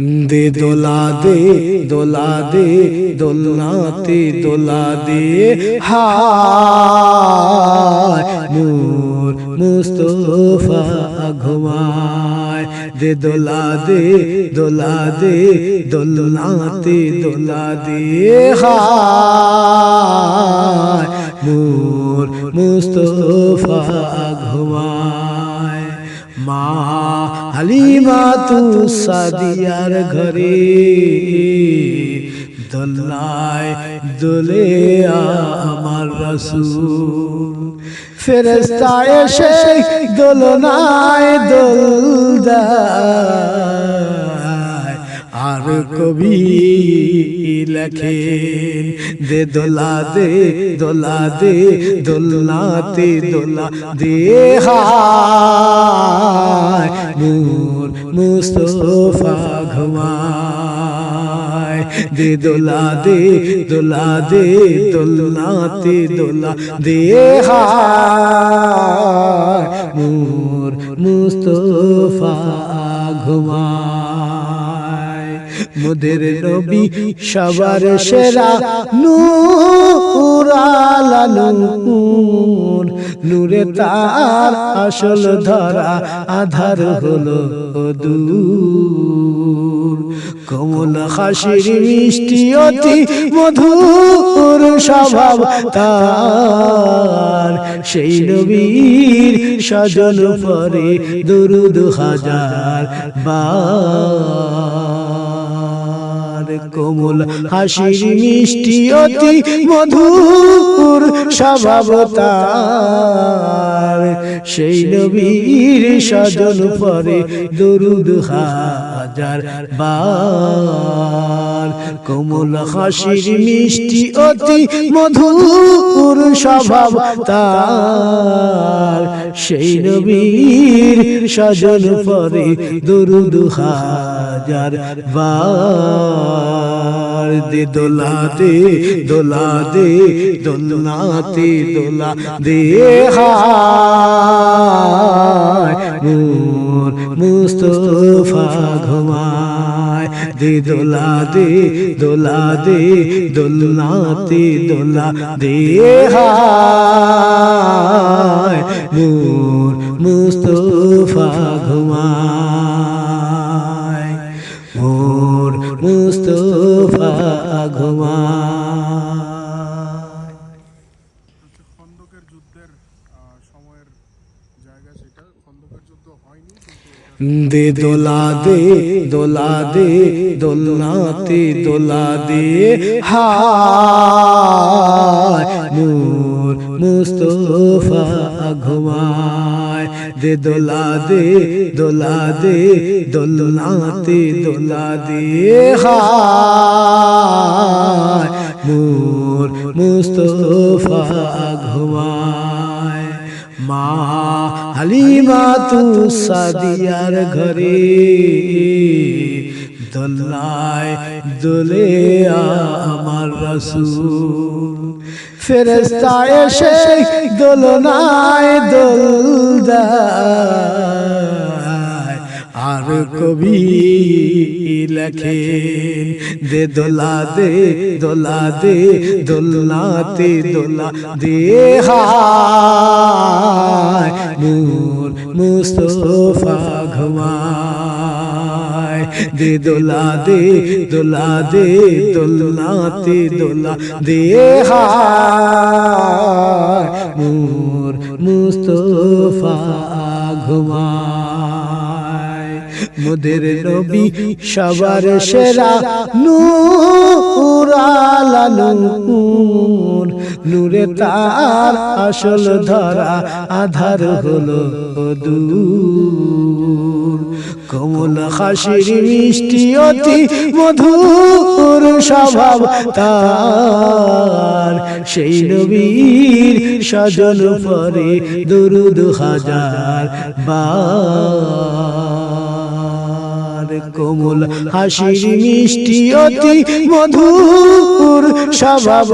দে দোলা দে দোলা দে দোলনাতে দোলা দে। হায়, নূর মুস্তফা ঘুমায়। দে দোলা দে দোলা দে দোলনাতে দোলা দে। হায়, নূর মুস্তফা ঘুমায়। মা হালিমা তু সাদিয়ার ঘরে দোলায় দোলে আমার রসুল ফেরেস্তা এসে দোলনায় দোল দেয় আর কবি লেখেন দে দোলা দে দোলা দে দোলনাতে দোলা। দে হায় নূর মুস্তফা ঘুমায়। দে দোলা দে দোলা দে দোলনাতে দোলা। দে হায় নূর মুস্তফা ঘুমায়। মোদের নবী সবার সেরা নূর আলা নূর। নূরে তার আসল ধরা আধার হলো দূর। কমল হাসির মিষ্টি অতি মধুর স্বভাব তার। সেই নবীর সজন পরে দুরুদ হাজার বার। কোমল হাসির মিষ্টি অতি মধুর স্বভাব তার সেই নবীর সজন পরে দরুদ হাজার বার। কোমল হাসির মিষ্টি অতি মধুর স্বভাব তার সেই নবীর সজন পরে দরুদ হাজার বার। দে দোলা দে দোলা দে দোলনাতে দোলা দে নূর মুস্তফা ঘুমায়। দে দোলা দে দোলা দে দোলনাতে দোলা দে নূর মুস্তফা ঘুমায়। যুদ্ধের সময়ের জায়গা সেটা খন্দকের যুদ্ধ হয়নি দে দোলা দে দোলা দে দোলনাতে দোলা দে, হায় মুস্তফা ঘুমায় দে দোলা দে দোলা দে দোলনাতে দোলা দে, হায় নূর মুস্তফা ঘুমায়। মা হালিমা তু সাদিয়ার ঘরে দোলায় দোলে আমার রসুল। ফেরেস্তা এসে দোলনায় দোল দেয় আর কবি লেখেন। দে দোলা দে দোলা, দে দোলনাতে দোলা, দে হায়। নূর মুস্তফা ঘুমায়। দে দোলা দে দোলা, দে দোলনাতে দোলা, দে হায়। নূর মুস্তফা ঘুমায়। মোদের নবী সবার সেরা নূর আলা নূর। নূরে। তার আসল ধরা আধার হলো দূর কমল হাসির মিষ্টি অতি মধুর স্বভাব তার। সেই নবীর সজন পরে দুরুদ হাজার বার। কোমল হাসির মিষ্টি অতি মধুর স্বভাব।